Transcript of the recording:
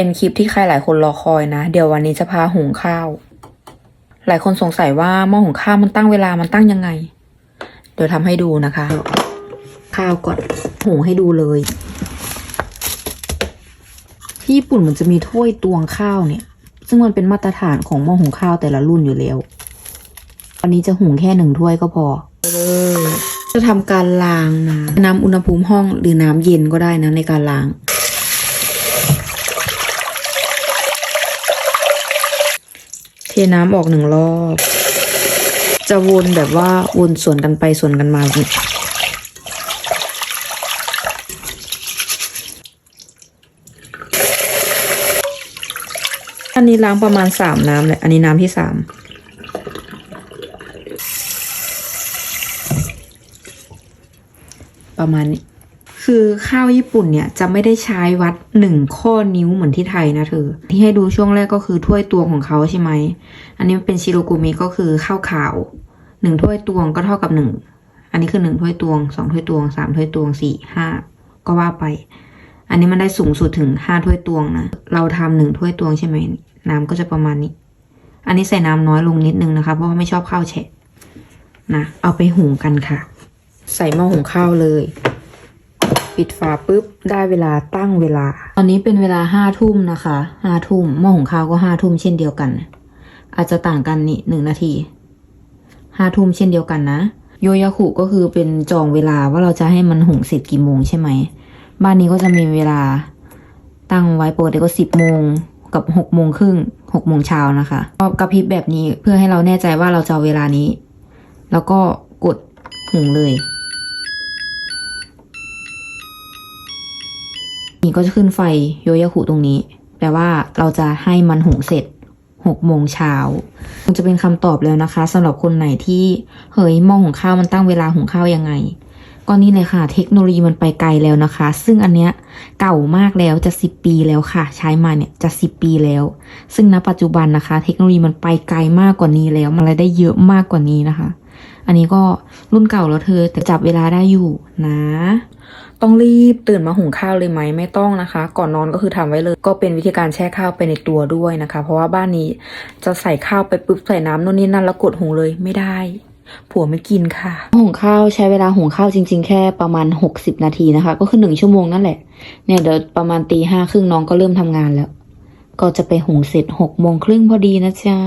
เป็นคลิปที่ใครหลายคนรอคอยนะ เดี๋ยววันนี้จะพาหุงข้าว หลายคนสงสัยว่าหม้อหุงข้าวมันตั้งเวลามันตั้งยังไง เดี๋ยวทำให้ดูนะคะ ข้าวก่อนหุงให้ดูเลย ที่ญี่ปุ่นมันจะมีถ้วยตวงข้าวเนี่ย ซึ่งมันเป็นมาตรฐานของหม้อหุงข้าวแต่ละรุ่นอยู่แล้ววันนี้จะหุงแค่หนึ่งถ้วยก็พอเลยจะทำการล้างน้ำน้ำอุณหภูมิห้องหรือน้ำเย็นก็ได้นะในการล้าง เท น้ำออกหนึ่งรอบ จะวนแบบว่าวนสวนกันไปสวนกันมาอันนี้ล้างประมาณสามน้ำเลย อันนี้น้ำที่สามประมาณนี้ คือข้าวญี่ปุ่นเนี่ยจะไม่ได้ใช้วัดหนึ่งข้อนิ้วเหมือนที่ไทยนะเธอ ที่ให้ดูช่วงแรกก็คือถ้วยตวงของเขาใช่ไหม อันนี้เป็นชิโรกุมิก็คือข้าวขาวหนึ่งถ้วยตวงก็เท่ากับหนึ่งอันนี้คือหนึ่งถ้วยตวงสองถ้วยตวงสามถ้วยตวงสี่ห้าก็ว่าไป อันนี้มันได้สูงสุดถึงห้าถ้วยตวงนะ เราทำหนึ่งถ้วยตวงใช่ไหมน้ำก็จะประมาณนี้ อันนี้ใส่น้ำน้อยลงนิดนึงนะคะ เพราะว่าไม่ชอบข้าวแฉะนะเอาไปหุงกันค่ะ ใส่หม้อหุงข้าวเลย ปิดฝาปุ๊บ ได้เวลาตั้งเวลา ตอนนี้เป็นเวลาห้าทุ่มนะคะห้าทุ่มหม้อหุงข้าวก็ห้าทุ่มเช่นเดียวกัน อาจจะต่างกันนี่หนึ่งนาทีห้าทุ่มเช่นเดียวกันนะ โยยาคุก็คือเป็นจองเวลาว่าเราจะให้มันหุงเสร็จกี่โมงใช่ไหม บ้านนี้ก็จะมีเวลาตั้งไว้ปกติก็สิบโมงกับหกโมงครึ่งหกโมงเช้านะคะก็กระพริบแบบนี้เพื่อให้เราแน่ใจว่าเราจะเอาเวลานี้ แล้วก็กดหุงเลย นี่ก็จะขึ้นไฟโยยาคุตรงนี้ แปลว่าเราจะให้มันหุงเสร็จหกโมงเช้าคงจะเป็นคำตอบแล้วนะคะสำหรับคนไหนที่เฮ้ยหม้อหุงข้าวมันตั้งเวลาหุงข้าวยังไง ก็นี่เลยค่ะ เทคโนโลยีมันไปไกลแล้วนะคะ ซึ่งอันเนี้ยเก่ามากแล้วจะสิบปีแล้วค่ะ ใช้มาเนี่ยจะสิบปีแล้ว ซึ่งณปัจจุบันนะคะ เทคโนโลยีมันไปไกลมากกว่านี้แล้ว มันอะไรได้เยอะมากกว่านี้นะคะ อันนี้ก็รุ่นเก่าแล้วเธอแต่จับเวลาได้อยู่นะ ต้องรีบตื่นมาหุงข้าวเลยไหมไม่ต้องนะคะ ก่อนนอนก็คือทำไว้เลย ก็เป็นวิธีการแช่ข้าวไปในตัวด้วยนะคะ เพราะว่าบ้านนี้จะใส่ข้าวไปปุ๊บใส่น้ำนู่นนี่นั่นแล้วกดหุงเลยไม่ได้ผัวไม่กินค่ะ หุงข้าวใช้เวลาหุงข้าวจริง ๆ แค่ประมาณ 60 นาทีนะคะ ก็คือหนึ่งชั่วโมงนั่นแหละ เนี่ยเดี๋ยวประมาณตีห้าครึ่งน้องก็เริ่มทำงานแล้ว ก็จะไปหุงเสร็จหกโมงครึ่งพอดีนะจ๊ะ